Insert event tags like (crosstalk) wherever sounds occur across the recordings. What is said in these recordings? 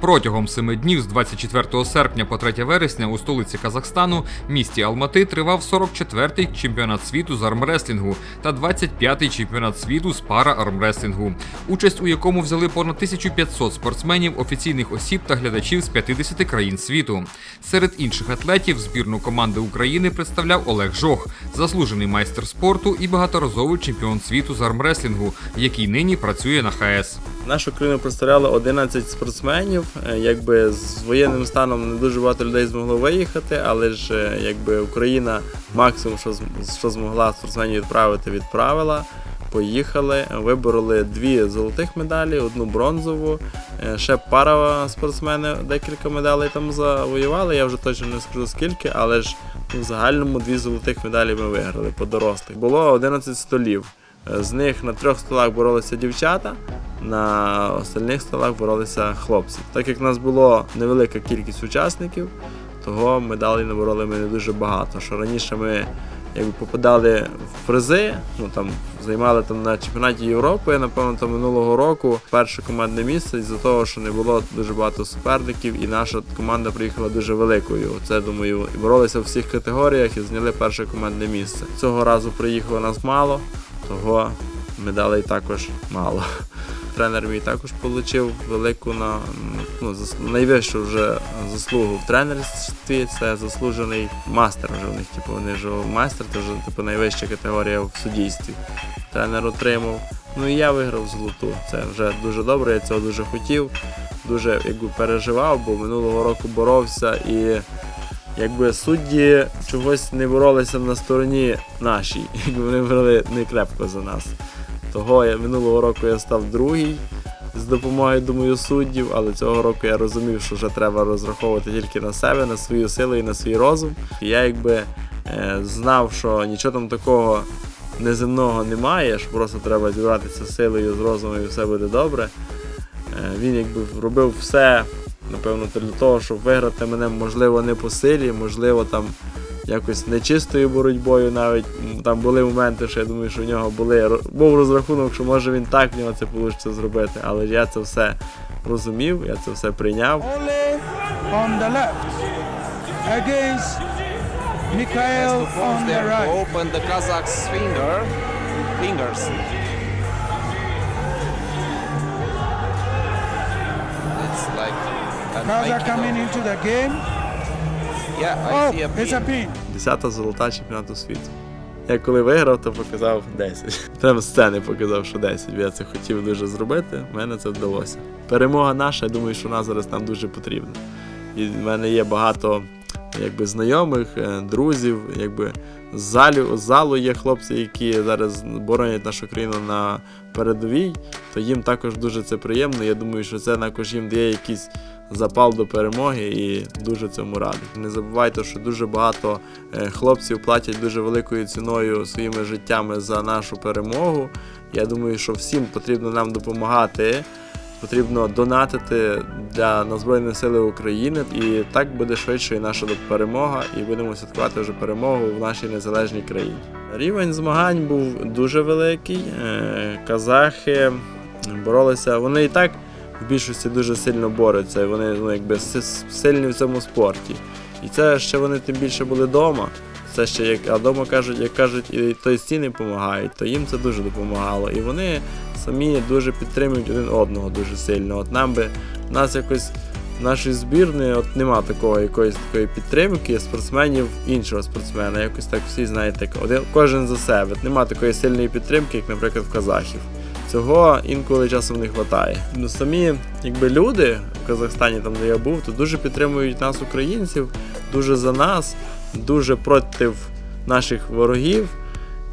Протягом семи днів з 24 серпня по 3 вересня у столиці Казахстану, місті Алмати, тривав 44-й чемпіонат світу з армреслінгу та 25-й чемпіонат світу з пара-армреслінгу, участь у якому взяли понад 1500 спортсменів, офіційних осіб та глядачів з 50 країн світу. Серед інших атлетів збірну команди України представляв Олег Жох, заслужений майстер спорту і багаторазовий чемпіон світу з армреслінгу, який нині працює на ХС. Нашу країну представляло 11 спортсменів. Е, Якби з воєнним станом не дуже багато людей змогло виїхати, але ж е, якби Україна максимум, що, що змогла спортсменів відправити, відправила. Поїхали, вибороли дві золотих медалі, одну бронзову. Е, Ще пара спортсмени декілька медалей там завоювали. Я вже точно не скажу скільки, але ж в загальному дві золотих медалі ми виграли по дорослих. Було 11 столів. З них на трьох столах боролися дівчата, на остальних столах боролися хлопці. Так як в нас було невелика кількість учасників, того медалей набороли ми не дуже багато. Що раніше ми якби попадали в призи, ну там займали там на чемпіонаті Європи, напевно, там минулого року перше командне місце із-за того, що не було дуже багато суперників, і наша команда приїхала дуже великою. Це думаю, і боролися в всіх категоріях і зайняли перше командне місце. Цього разу приїхало нас мало, того медалей також мало. Тренер мій також отримав велику на ну, найвищу вже заслугу в тренерстві. Це заслужений мастер вже в них. Типу, вони ж майстер, це вже типу найвища категорія в суддівстві. Тренер отримав. Ну і я виграв золоту. Це вже дуже добре, я цього дуже хотів, дуже якби переживав, бо минулого року боровся і якби судді чогось не боролися на стороні нашій, (laughs) якби вони брали не крепко за нас. Того я минулого року я став другий з допомогою, думаю, суддів, але цього року я розумів, що вже треба розраховувати тільки на себе, на свою силу і на свій розум. Я якби е, знав, що нічого там такого неземного немає, що просто треба зібратися силою, з розумом і все буде добре. Е, він якби робив все, напевно, для того, щоб виграти мене, можливо, не по силі, можливо, там якось нечистою боротьбою навіть. Там були моменти, що я думаю, що в нього були, був розрахунок, що може він так в нього це вийде зробити. Але я це все розумів, я це все прийняв. On the left against Mikhail on the right. open the Kazakh's finger fingers. An coming into the game. Yeah, I Oh, see a it's a pin. pin. Десята золота чемпіонату світу. Я коли виграв, то показав 10. (laughs) Прямо з сцени показав, що 10. Я це хотів дуже зробити. в мене це вдалося. Перемога наша, я думаю, що вона зараз нам дуже потрібна. І в мене є багато якби, знайомих, е, друзів, якби з залю, з залу є хлопці, які зараз боронять нашу країну на передовій, то їм також дуже це приємно. Я думаю, що це також їм дає якийсь запал до перемоги і дуже цьому радий. Не забувайте, що дуже багато е, хлопців платять дуже великою ціною своїми життями за нашу перемогу. Я думаю, що всім потрібно нам допомагати. Потрібно донатити для на Сили України, і так буде швидше і наша перемога, і будемо святкувати вже перемогу в нашій незалежній країні. Рівень змагань був дуже великий. Е, Казахи боролися. Вони і так в більшості дуже сильно борються. і Вони ну, якби сильні в цьому спорті. І це ще вони тим більше були вдома. Це ще як а вдома кажуть, як кажуть, і то й стіни допомагають, то їм це дуже допомагало. І вони самі дуже підтримують один одного дуже сильно. От нам би нас якось в нашій збірні от нема такого якоїсь такої підтримки спортсменів іншого спортсмена. Якось так всі знаєте, один кожен за себе. Нема такої сильної підтримки, як, наприклад, в казахів. Цього інколи часом не вистачає. Ну самі якби люди в Казахстані, там де я був, то дуже підтримують нас, українців, дуже за нас, дуже проти наших ворогів.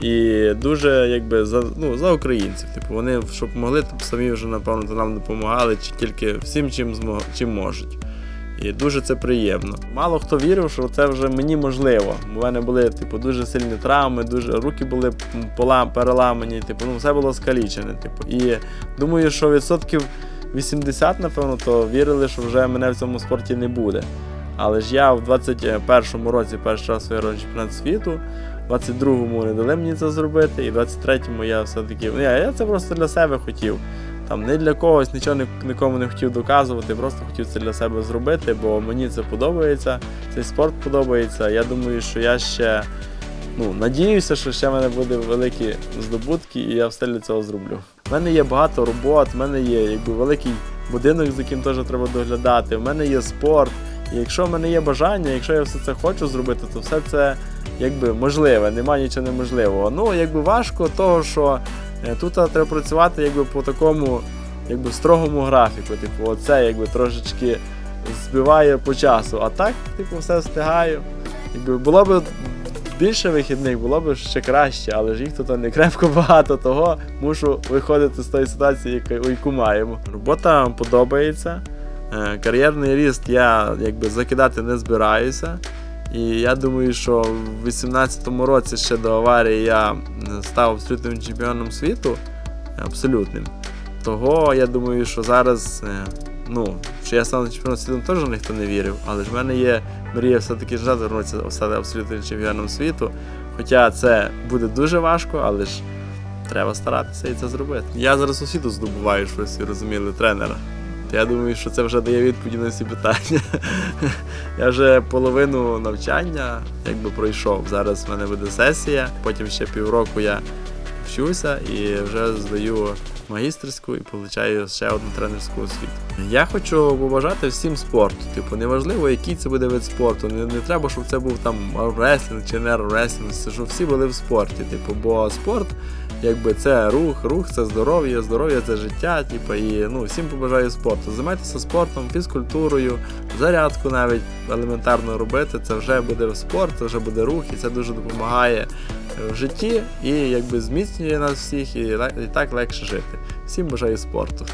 І дуже якби за ну за українців. Типу вони щоб могли, то самі вже напевно нам допомагали, чи тільки всім, чим змог чим можуть. І дуже це приємно. Мало хто вірив, що це вже мені можливо. У мене були типу дуже сильні травми, дуже руки були полам, переламані, типу, ну все було скалічене. Типу. І думаю, що відсотків 80, напевно, то вірили, що вже мене в цьому спорті не буде. Але ж я в 21-му році перший раз виграв чемпіонат світу. В 22-му не дали мені це зробити, і в 23-му я все-таки. Ні, я це просто для себе хотів. Там не для когось нічого нікому не хотів доказувати, просто хотів це для себе зробити, бо мені це подобається, цей спорт подобається. Я думаю, що я ще ну, надіюся, що ще в мене буде великі здобутки, і я все для цього зроблю. У мене є багато робот, в мене є якби великий будинок, за яким теж треба доглядати. В мене є спорт. І якщо в мене є бажання, якщо я все це хочу зробити, то все це якби можливе, немає нічого неможливого. Ну, якби важко того, що тут треба працювати якби по такому якби строгому графіку. Типу, оце якби трошечки збиває по часу. А так, типу, все встигаю. Якби було б більше вихідних, було б ще краще, але ж їх тут не крепко багато, того мушу виходити з тої ситуації, яку маємо. Робота подобається. Е, Кар'єрний ріст я якби закидати не збираюся. І я думаю, що в 18-му році ще до аварії я став абсолютним чемпіоном світу. Абсолютним. Того я думаю, що зараз, е, ну, що я стану чемпіоном світу, теж ніхто не вірив, але ж в мене є мрія все-таки вернутися стати абсолютним чемпіоном світу. Хоча це буде дуже важко, але ж треба старатися і це зробити. Я зараз у світу здобуваю, що ви всі розуміли, тренера. Я думаю, що це вже дає відповіді на всі питання. (laughs) Я вже половину навчання якби пройшов. Зараз в мене буде сесія, потім ще півроку я вчуся і вже здаю магістерську і получаю ще одну тренерську освіту. Я хочу побажати всім спорту. Типу, неважливо, який це буде вид спорту. Не, не треба, щоб це був там армреслінг чи не армреслінг, це щоб всі були в спорті. Типу, бо спорт, якби це рух, рух це здоров'я, здоров'я це життя. Типу, і ну, всім побажаю спорту. Займайтеся спортом, фізкультурою, зарядку навіть елементарно робити. Це вже буде спорт, це вже буде рух, і це дуже допомагає в житті і якби зміцнює нас всіх, і, і так легше жити. Всім бажаю спорту.